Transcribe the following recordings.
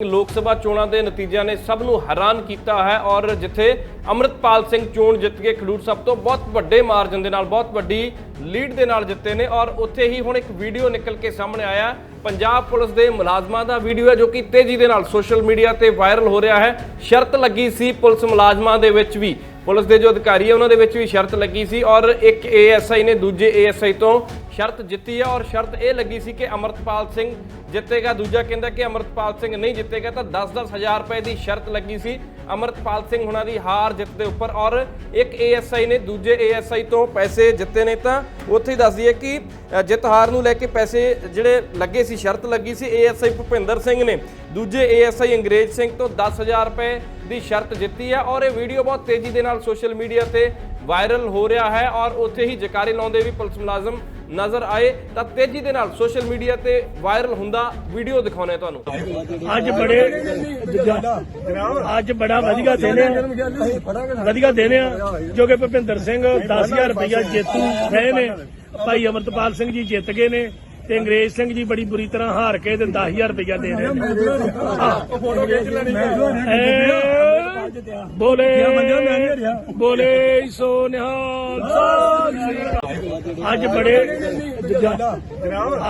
ਲੋਕ ਸਭਾ ਚੋਣਾਂ ਦੇ ਨਤੀਜਿਆਂ ਨੇ ਸਭ ਨੂੰ ਹੈਰਾਨ ਕੀਤਾ ਹੈ ਔਰ ਜਿੱਥੇ ਅਮਰਤਪਾਲ ਸਿੰਘ ਚੋਣ ਜਿੱਤ ਕੇ ਖਡੂਰ ਸਾਹਿਬ ਤੋਂ ਬਹੁਤ ਵੱਡੇ ਮਾਰਜਨ ਦੇ ਨਾਲ, ਬਹੁਤ ਵੱਡੀ ਲੀਡ ਦੇ ਨਾਲ ਜਿੱਤੇ ਨੇ ਔਰ ਉੱਥੇ ਹੀ ਹੁਣ ਇੱਕ ਵੀਡੀਓ ਨਿਕਲ ਕੇ ਸਾਹਮਣੇ ਆਇਆ ਪੰਜਾਬ ਪੁਲਿਸ ਦੇ ਮੁਲਾਜ਼ਮਾਂ ਦਾ ਵੀਡੀਓ ਹੈ ਜੋ ਕਿ ਤੇਜ਼ੀ ਦੇ ਨਾਲ ਸੋਸ਼ਲ ਮੀਡੀਆ ਤੇ ਵਾਇਰਲ ਹੋ ਰਿਹਾ ਹੈ। ਸ਼ਰਤ ਲੱਗੀ ਸੀ ਪੁਲਿਸ ਮੁਲਾਜ਼ਮਾਂ ਦੇ ਵਿੱਚ ਵੀ। ਪੁਲਿਸ ਦੇ ਜੋ ਅਧਿਕਾਰੀ ਹੈ ਉਹਨਾਂ ਦੇ ਵਿੱਚ ਵੀ ਸ਼ਰਤ ਲੱਗੀ ਸੀ ਔਰ ਇੱਕ ਏਐਸਆਈ ਨੇ ਦੂਜੇ ਏਐਸਆਈ ਤੋਂ ਸ਼ਰਤ ਜਿੱਤੀ ਹੈ ਔਰ ਸ਼ਰਤ ਇਹ ਲੱਗੀ ਸੀ ਕਿ ਅਮਰਤਪਾਲ ਸਿੰਘ ਜਿੱਤੇਗਾ। ਦੂਜਾ ਕਹਿੰਦਾ ਕਿ ਅਮਰਤਪਾਲ ਸਿੰਘ ਨਹੀਂ ਜਿੱਤੇਗਾ ਤਾਂ 10-10 ਹਜ਼ਾਰ ਰੁਪਏ ਦੀ ਸ਼ਰਤ ਲੱਗੀ ਸੀ। ਅਮਰਤਪਾਲ ਸਿੰਘ ਹੁਣਾਂ ਦੀ ਹਾਰ ਜਿੱਤ ਦੇ ਉੱਪਰ ਔਰ ਇੱਕ ਏਐਸਆਈ ਨੇ ਦੂਜੇ ਏਐਸਆਈ ਤੋਂ ਪੈਸੇ ਜਿੱਤੇ ਨੇ ਤਾਂ ਉੱਥੇ ਹੀ ਦੱਸ ਦਈਏ ਕਿ ਜਿੱਤ ਹਾਰ ਨੂੰ ਲੈ ਕੇ ਪੈਸੇ ਜਿਹੜੇ ਲੱਗੇ ਸੀ, ਸ਼ਰਤ ਲੱਗੀ ਸੀ ਏਐਸਆਈ ਭੁਪਿੰਦਰ ਸਿੰਘ ਨੇ। ਦੂਜੇ ਏਐਸਆਈ ਅੰਗਰੇਜ਼ ਸਿੰਘ ਤੋਂ 10000 ਰੁਪਏ ਦੀ ਸ਼ਰਤ ਜਿੱਤੀ ਹੈ ਔਰ ਇਹ ਵੀਡੀਓ ਬਹੁਤ ਤੇਜ਼ੀ ਦੇ ਨਾਲ ਸੋਸ਼ਲ ਮੀਡੀਆ ਤੇ ਵਾਇਰਲ ਹੋ ਰਿਹਾ ਹੈ ਔਰ ਉੱਥੇ ਹੀ ਜਕਾਰੇ ਲਾਉਂਦੇ ਵੀ ਪੁਲਿਸ ਮੁਲਾਜ਼ਮ ਨਜ਼ਰ ਆਏ। ਤਾਂ ਤੇਜ਼ੀ ਦੇ ਨਾਲ ਸੋਸ਼ਲ ਮੀਡੀਆ ਤੇ ਵਾਇਰਲ ਹੁੰਦਾ ਵੀਡੀਓ ਦਿਖਾਉਣੇ ਤੁਹਾਨੂੰ। ਅੱਜ ਬੜੇ ਅੱਜ ਬੜਾ ਵਧੀਆ ਦੇਣੇ ਆ ਵਧੀਆ ਦਿਨ ਜੋ ਕਿ ਭੁਪਿੰਦਰ ਸਿੰਘ 10000 ਰੁਪਇਆ ਜੇਤੂ ਰਹੇ ਨੇ। ਭਾਈ ਅਮਰਤਪਾਲ ਸਿੰਘ ਜੀ ਜਿੱਤ ਗਏ ਨੇ। ਤੇ ਅੰਗਰੇਜ਼ ਸਿੰਘ ਜੀ ਬੜੀ ਬੁਰੀ ਤਰ੍ਹਾਂ ਹਾਰ ਕੇ ਤੇ 10000 ਰੁਪਇਆ ਦੇ ਰਹੇ ਨੇ। ਬੋਲੇ ਬੋਲੇ ਸੋ ਨਿਹਾਲ। ਅੱਜ ਬੜੇ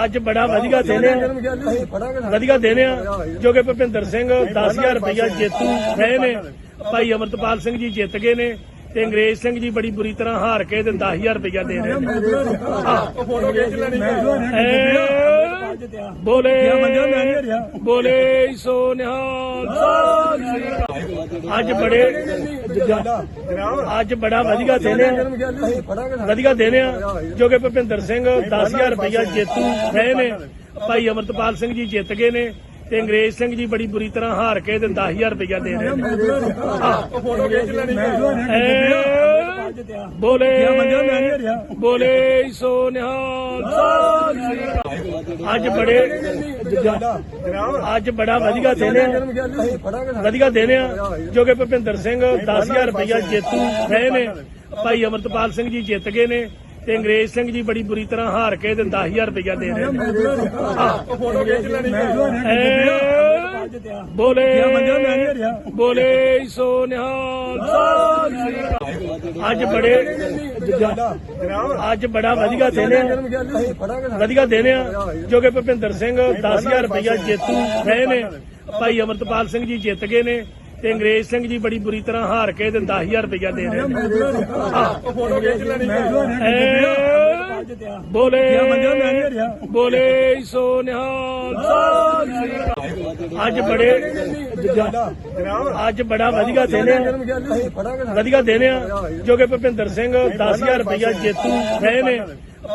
ਅੱਜ ਬੜਾ ਵਧੀਆ ਦਿਨ ਵਧੀਆ ਦਿਨ ਆ ਜੋ ਕਿ ਭੁਪਿੰਦਰ ਸਿੰਘ 10000 ਰੁਪਇਆ ਜੇਤੂ ਰਹੇ ਨੇ। ਭਾਈ ਅਮਰਤਪਾਲ ਸਿੰਘ ਜੀ ਜਿੱਤ ਗਏ ਨੇ। ਤੇ ਅੰਗਰੇਜ਼ ਸਿੰਘ ਜੀ ਬੜੀ ਬੁਰੀ ਤਰ੍ਹਾਂ ਹਾਰ ਕੇ ਤੇ 10000 ਰੁਪਇਆ ਦੇ ਰਹੇ ਨੇ ਐ ਬੋਲੇ ਬੋਲੇ ਸੋ ਨਿਹਾਲ। ਅੱਜ ਬੜੇ ਅੱਜ ਬੜਾ ਵਧੀਆ ਦਿਨ ਵਧੀਆ ਦਿਨ ਆ ਜੋ ਕਿ ਭੁਪਿੰਦਰ ਸਿੰਘ 10000 ਰੁਪਇਆ ਜੇਤੂ ਰਹੇ ਨੇ ਭਾਈ ਅਮਰਤਪਾਲ ਸਿੰਘ ਜੀ ਜਿੱਤ ਗਏ ਨੇ ਤੇ ਅੰਗਰੇਜ਼ ਸਿੰਘ ਜੀ ਬੜੀ ਬੁਰੀ ਤਰ੍ਹਾਂ ਹਾਰ ਕੇ ਤੇ 10000 ਰੁਪਇਆ ਦੇ ਰਹੇ ਨੇ ਬੋਲੇ ਬੋਲੇ ਸੋ ਨਿਹਾਲ। ਅੱਜ ਬੜੇ ਅੱਜ ਬੜਾ ਵਧੀਆ ਦਿਨ ਵਧੀਆ ਦਿਨ ਆ ਜੋ ਕਿ ਭੁਪਿੰਦਰ ਸਿੰਘ 10000 ਰੁਪਇਆ ਜੇਤੂ ਰਹੇ ਨੇ ਭਾਈ ਅਮਰਤਪਾਲ ਸਿੰਘ ਜੀ ਜਿੱਤ ਗਏ ਨੇ ਤੇ ਅੰਗਰੇਜ਼ ਸਿੰਘ ਜੀ ਬੜੀ ਬੁਰੀ ਤਰ੍ਹਾਂ ਹਾਰ ਕੇ ਤੇ 10000 ਰੁਪਇਆ ਦੇ ਰਹੇ ਨੇ। ਐ ਬੋਲੇ ਬੋਲੇ ਸੋ ਨਿਹਾਲ। ਅੱਜ ਬੜੇ ਅੱਜ ਬੜਾ ਵਧੀਆ ਦਿਨ ਵਧੀਆ ਦਿਨ ਆ ਜੋ ਕਿ ਭੁਪਿੰਦਰ ਸਿੰਘ 10000 ਰੁਪਇਆ ਜੇਤੂ ਰਹੇ ਨੇ। ਭਾਈ ਅਮਰਤਪਾਲ ਸਿੰਘ ਜੀ ਜਿੱਤ ਗਏ ਨੇ। ਤੇ ਅੰਗਰੇਜ਼ ਸਿੰਘ ਜੀ ਬੜੀ ਬੁਰੀ ਤਰ੍ਹਾਂ ਹਾਰ ਕੇ ਤੇ 10000 ਰੁਪਇਆ ਦੇ ਰਹੇ ਨੇ। ਬੋਲੇ ਬੋਲੇ ਸੋ ਨਿਹਾਲ। ਅੱਜ ਬੜੇ ਅੱਜ ਬੜਾ ਵਧੀਆ ਦਿਨ ਵਧੀਆ ਦਿਨ ਆ ਜੋ ਕਿ ਭੁਪਿੰਦਰ ਸਿੰਘ 10000 ਰੁਪਇਆ ਜੇਤੂ ਰਹੇ ਨੇ।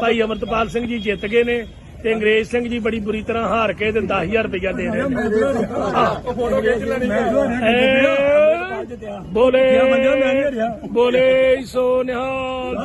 ਭਾਈ ਅਮਰਤਪਾਲ ਸਿੰਘ ਜੀ ਜਿੱਤ ਗਏ ਨੇ। ਤੇ ਅੰਗਰੇਜ਼ ਸਿੰਘ ਜੀ ਬੜੀ ਬੁਰੀ ਤਰ੍ਹਾਂ ਹਾਰ ਕੇ ਤੇ 10000 ਰੁਪਇਆ ਦੇ ਰਹੇ ਨੇ ਬੋਲੇ ਬੋਲੇ ਸੋ ਨਿਹਾਲ।